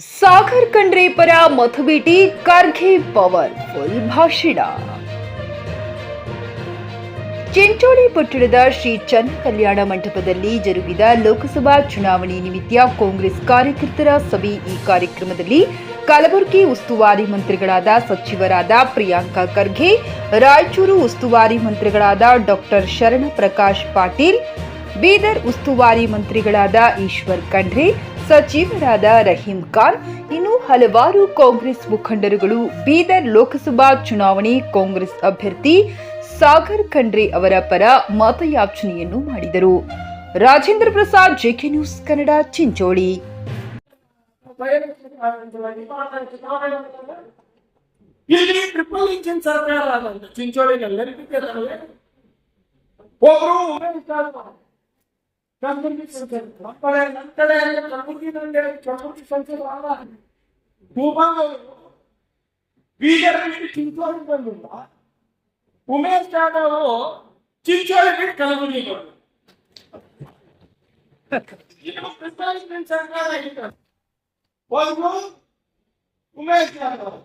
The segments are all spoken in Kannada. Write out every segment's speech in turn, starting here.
ಸಾಗರ್ ಖಂಡ್ರೆ ಪರ ಮತಬೇಟಿ ಖರ್ಗೆ ಪವರ್ಫುಲ್ ಭಾಷಣ. ಚಿಂಚೋಳಿ ಪಟ್ಟಣದ ಶ್ರೀ ಚನ್ನ ಕಲ್ಯಾಣ ಮಂಟಪದಲ್ಲಿ ಜರುಗಿದ ಲೋಕಸಭಾ ಚುನಾವಣೆ ನಿಮಿತ್ತ ಕಾಂಗ್ರೆಸ್ ಕಾರ್ಯಕರ್ತರ ಸಭೆ ಈ ಕಾರ್ಯಕ್ರಮದಲ್ಲಿ ಕಲಬುರಗಿ ಉಸ್ತುವಾರಿ ಮಂತ್ರಿಗಳಾದ ಸಚಿವರಾದ ಪ್ರಿಯಾಂಕಾ ಖರ್ಗೆ, ರಾಯಚೂರು ಉಸ್ತುವಾರಿ ಮಂತ್ರಿಗಳಾದ ಡಾಕ್ಟರ್ ಶರಣ ಪ್ರಕಾಶ್ ಪಾಟೀಲ್, ಬೀದರ್ ಉಸ್ತುವಾರಿ ಮಂತ್ರಿಗಳಾದ ಈಶ್ವರ್ ಖಂಡ್ರೆ ಸಚಿವರಾದ ರಹೀಂ ಖಾನ್, ಇನ್ನು ಹಲವಾರು ಕಾಂಗ್ರೆಸ್ ಮುಖಂಡರುಗಳು, ಬೀದರ್ ಲೋಕಸಭಾ ಚುನಾವಣೆ ಕಾಂಗ್ರೆಸ್ ಅಭ್ಯರ್ಥಿ ಸಾಗರ್ ಖಂಡ್ರೆ ಅವರ ಪರ ಮತಯಾಚನೆಯನ್ನು ಮಾಡಿದರು. Rajendra Prasad, JK news Kannada, Chincholi. ಇಲ್ಲಿ ಟ್ರಿಪಲ್ ಇಂಜಿನ್ ಸರ್ಕಾರ ಉಮೇಶ್ ಜಾಧವ್ ಕಲಬುರ್ಗಿ ಸಂಸದರು. ನಮ್ಮ ಕಡೆ ನಮ್ಮ ಕಡೆ ಎಲ್ಲ ಕಲಬುರ್ಗಿನಲ್ಲಿ ಕಲಬುರ್ಗಿ ಸಂಸದರು ಅಲ್ಲ ಭೂಭಾಗ ಬೀದರ್ ಚಿಂಚೋಳಿ ಬಂದಿಲ್ಲ ಉಮೇಶ್ ಜಾಧವ್ ಚಿಂಚೋಳಿ ಬಿಟ್ಟು ಕಲಬುರ್ಗಿ ಬಂದ್ರು ಇದು ಟ್ರಿಪಲ್ ಇಂಜಿನ್ ಸರ್ಕಾರ ಆಗಿತ್ತು ಒಂದು ಉಮೇಶ್ ಜಾಧವ್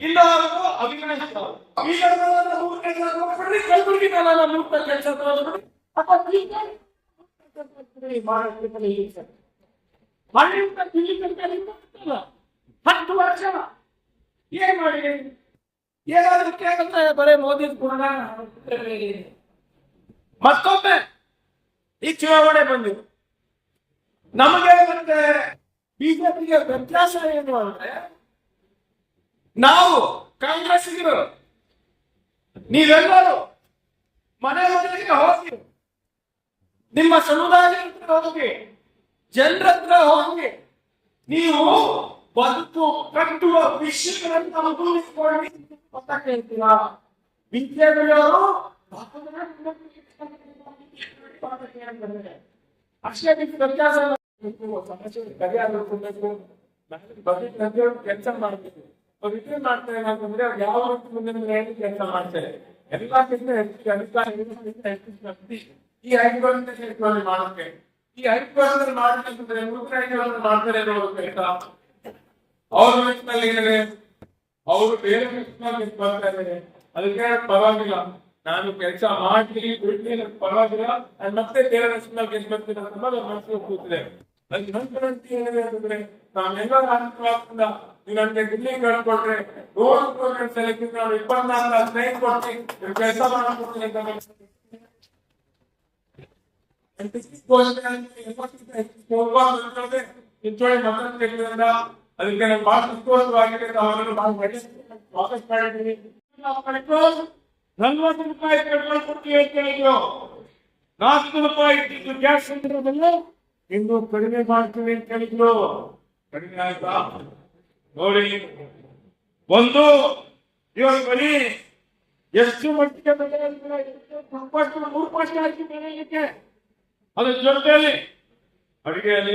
ಇನ್ನೊಂದು ಅವಿನಾಶ್ ರಾವ್. ಈಗ ನಾನು ಮೂರು ಕೆಲಸ ಮಾಡ್ಬಿಡ್ರಿ, ಕಲ್ಬುರ್ಗಿ ನಾನು ಮೂರು ಕೆಲಸ ನಿಮ್ಗೆ ಗೊತ್ತಲ್ಲ. ಹತ್ತು ವರ್ಷ ಏನ್ ಮಾಡಿ ಏನಾದ್ರು ಕೇಳಿದ್ರೆ ಬರೇ ಮೋದಿ ಗುಣ ಮತ್ತೊಮ್ಮೆ ಈ ಚುನಾವಣೆ ಬಂದಿದೆ ನಮಗೆ ಮತ್ತೆ ಬಿಜೆಪಿಗೆ ವ್ಯತ್ಯಾಸ ಏನು ಅಂದ್ರೆ ನಾವು ಕಾಂಗ್ರೆಸ್ಸಿಗರು, ನೀವೆಲ್ಲರೂ ಮನೆ ಮನೆಗೆ ಹೋಗಿ ನಿಮ್ಮ ಸಮುದಾಯ ಹತ್ರ ಹೋಗಿ ನೀವು ಬದುಕು ಕಟ್ಟುವ ವಿಷಯಗಳನ್ನು ಕೇಳ್ತೀರಾ ವಿದ್ಯಾರ್ಥಿಗಳು ಅಷ್ಟೇ ವ್ಯತ್ಯಾಸ. ಸಮಸ್ಯೆ ಕೆಲಸ ಮಾಡ್ಬೇಕು ಏನಂತಂದ್ರೆ ಅವ್ರು ಯಾವ ರೀತಿ ಮುಂದಿನ ಹೇಳಿ ಕೆಲಸ ಮಾಡ್ತಾರೆ? ಎಲ್ಲಕ್ಕಿಂತ ಹೆಚ್ಚು ಕೆಲಸ ಹೆಚ್ಚು ಈ ಐದುಗಳಿಂದ ಕ್ಷೇತ್ರದಲ್ಲಿ ಮಾಡೋಕೆ ಈ ಐದುಗಳಲ್ಲಿ ಮಾಡ್ಬೇಕಂದ್ರೆ ಮುಖ್ಯ ಐದುಗಳನ್ನು ಮಾಡ್ತಾರೆ ಅನ್ನೋದು ಬೇಕಾ? ಅವ್ರ ಲಿಸ್ಟ್ನಲ್ಲಿ ಇದ್ದಾರೆ ಅವರು ಬೇರೆ ಲಿಸ್ಟ್ನಲ್ಲಿ ಬರ್ತಾ ಇದ್ದಾರೆ ಅದಕ್ಕೆ ಪರವಾಗಿಲ್ಲ. ನಾನು ಕೆಲಸ ಬಿಡ್ತೀನಿ ಅನ್ನೋದು ಪರವಾಗಿಲ್ಲ. ನಾನು ಮತ್ತೆ ಬೇರೆ ಲಿಸ್ಟ್ನಲ್ಲಿ ಗೆಲ್ಬರ್ತೀನಿ ಅಂತ ನಮ್ಮ ಮನಸ್ಸಿಗೆ ಕೂತಿದೆ ಅಲ್ಲಿ ನಂತರ ಅಂತ ಏನಿದೆ ಅಂತಂದ್ರೆ ನಾವೆಲ್ಲ ರಾಷ್ಟ್ರವಾದಿಂದ ನೀವು ನನಗೆ ದಿಲ್ಲಿ ಕಳ್ಕೊಟ್ರೆ ಇಪ್ಪತ್ನಾಲ್ಕು ಹದಿನೈದು ಕೊಡ್ತೀನಿ. ಕೆಲಸ ಮಾಡ್ಕೊಡ್ತೀನಿ ಅಂತ ಹೇಳ್ತೀನಿ. ಅದಕ್ಕೆ ನಾನು ಬಹಳ ಸಂತೋಷವಾಗಿದೆ ಅವರನ್ನು ಬಹಳ ಒಳ್ಳೆ ವಾಪಸ್ ಮಾಡಿದ್ದೀನಿ ನಲ್ವತ್ತು ರೂಪಾಯಿ ಅಂತ ನಾಲ್ಕು ರೂಪಾಯಿ ಸಿಲಿಂಡರ್ದಲ್ಲಿ ಇನ್ನು ಕಡಿಮೆ ಮಾಡ್ತೀವಿ ಅಂತ ಹೇಳಿದ್ರು ಕಡಿಮೆ ಆಯ್ತಾ ನೋಡಿ ಒಂದು ಇವಾಗ ಬರೀ ಎಷ್ಟು ಮಟ್ಟಿಗೆ ಬೆಲೆ ಮೂರು ಪರ್ಸೆಂಟ್ ಹಾಕಿ ಬೆಳೆಯಲಿಕ್ಕೆ ಅದ್ರ ಜೊತೆಯಲ್ಲಿ ಅಡಿಗೆಯಲ್ಲಿ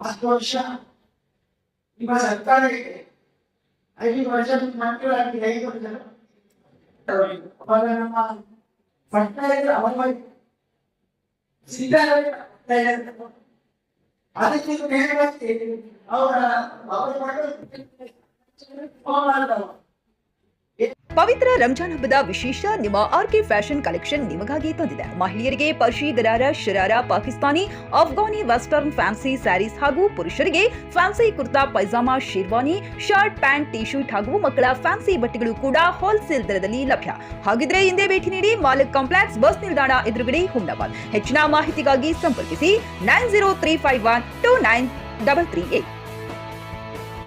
ಹತ್ತು ವರ್ಷ? ನಿಮ್ಮ ಸರ್ಕಾರ ಐದು ವರ್ಷ ಮಂತ್ರಿಗಳಾಗಿ ಐದು ವರ್ಷ? ಅವಾಗ ನಮ್ಮ ಪಟ್ನಾಯಕ ಅವಾಗ ಸಿದ್ದರಾಮಯ್ಯ ಅದಕ್ಕೆ ನೇರವಾಗಿ ಅವರ ಅವರ ಮಾಡಿದವರು ಪವಿತ್ರ ರಂಜಾನ್ ಹಬ್ಬದ ವಿಶೇಷ ನಿಮ್ಮ ಆರ್ಕೆ ಫ್ಯಾಷನ್ ಕಲೆಕ್ಷನ್ ನಿಮಗಾಗಿ ತಂದಿದೆ. ಮಹಿಳೆಯರಿಗೆ ಪರ್ಷಿ gharara sharara, Pakistani, Afghani, western fancy sarees ಹಾಗೂ ಪುರುಷರಿಗೆ fancy kurta, pyjama, sherwani, shirt, pant T shirt ಹಾಗೂ ಮಕ್ಕಳ ಫ್ಯಾನ್ಸಿ ಬಟ್ಟೆಗಳು ಕೂಡ ಹೋಲ್ಸೇಲ್ ದರದಲ್ಲಿ ಲಭ್ಯ. ಹಾಗಿದ್ರೆ ಹಿಂದೆ ಭೇಟಿ ನೀಡಿ ಮಾಲಕ್ ಕಾಂಪ್ಲೆಕ್ಸ್ ಬಸ್ ನಿಲ್ದಾಣ ಎದುರುಗಡೆ ಹುಮ್ನಾಬಾದ್ ಹೆಚ್ಚಿನ ಮಾಹಿತಿಗಾಗಿ ಸಂಪರ್ಕಿಸಿ nine zero three five one two nine double three eight.